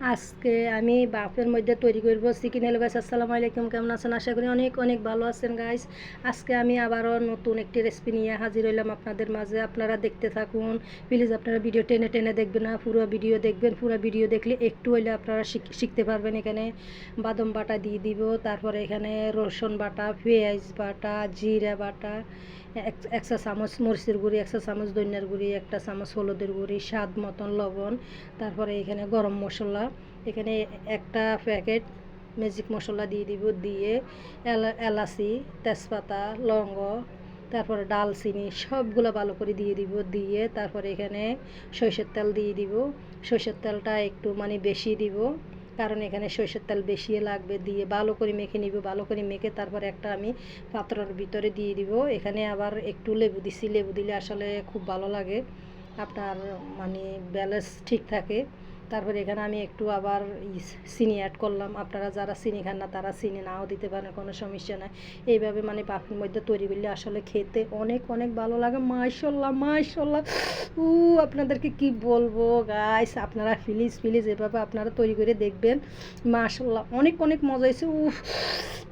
আজকে আমি বাফের মধ্যে তৈরি করব চিকেন হ্যালো গাইস, আসসালামু আলাইকুম, কেমন আছেন? আশা করি অনেক অনেক ভালো আছেন গাইস। আজকে আমি আবারও নতুন একটি রেসিপি নিয়ে হাজির হইলাম আপনাদের মাঝে। আপনারা দেখতে থাকুন। প্লিজ আপনারা ভিডিও টেনে টেনে দেখবেন না, পুরো ভিডিও দেখবেন। পুরো ভিডিও দেখলে একটু হইলে আপনারা শিখ- শিখতে পারবেন। এখানে বাদাম বাটা দিয়ে দিব, তারপরে এখানে রসুন বাটা, পেঁয়াজ বাটা, জিরা বাটা, এক- একটা চামচ মরিচের গুঁড়ি একশো চামচ ধনিয়ার গুঁড়ি, একটা চামচ হলুদের গুঁড়ি, স্বাদ মতন লবণ, তারপরে এখানে গরম মশলা এখানে একটা প্যাকেট ম্যাজিক মশলা দিয়ে দিব, দিয়ে এলা- এলাচি, তেজপাতা লঙ্গ তারপরে ডালচিনি, সবগুলো ভালো করে দিয়ে দিব, দিয়ে তারপরে এখানে সরষের তেল দিয়ে দিব। সরষের তেলটা একটু মানে বেশি দিব, কারণ এখানে সরষের তেল বেশি লাগবে, দিয়ে ভালো করে মেখে নিব, ভালো করে মেখে তারপর একটা আমি পাত্রের ভিতরে দিয়ে দিব। এখানে আবার একটু লেবু দিছি, লেবু দিলে আসলে খুব ভালো লাগে। আপনার মানে ব্যালেন্স ঠিক থাকে। তারপরে এখানে আমি একটু আবার চিনি অ্যাড করলাম। আপনারা যারা চিনি খান না, তারা চিনি নাও দিতে পারেন, কোনো সমস্যা নাই। এইভাবে মানে পাখির মধ্যে তৈরি করলে আসলে খেতে অনেক অনেক ভালো লাগে। মাশাল্লাহ মাশাল্লাহ উ আপনাদেরকে কি বলব গাইস আপনারা প্লিজ প্লিজ এভাবে আপনারা তৈরি করে দেখবেন। মাশাল্লাহ অনেক অনেক মজা হয়েছে। উফ।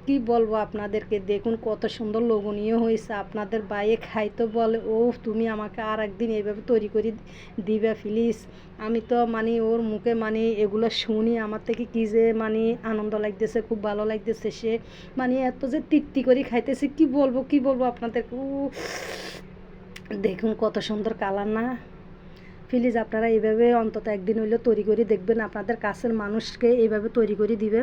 কি বলব আপনাদেরকে? দেখুন কত সুন্দর লোভনীয় হয়েছে। আপনাদের বাইয়ে খাইতে বলে ও তুমি আমাকে আর একদিন এইভাবে তৈরি করে দিবে প্লিজ আমি তো মানে ওর মুখে মানে এগুলো শুনি, আমার থেকে কি যে মানে আনন্দ লাগতেছে, খুব ভালো লাগতেছে সে। মানে এত যে তৃপ্তি করে খাইতেছে, কি বলব কি বলব আপনাদেরকে? উ দেখুন কত সুন্দর কালার না? প্লিজ আপনারা এইভাবে অন্তত একদিন হইলে তৈরি করে দেখবেন, আপনাদের কাছের মানুষকে এইভাবে তৈরি করে দিবেন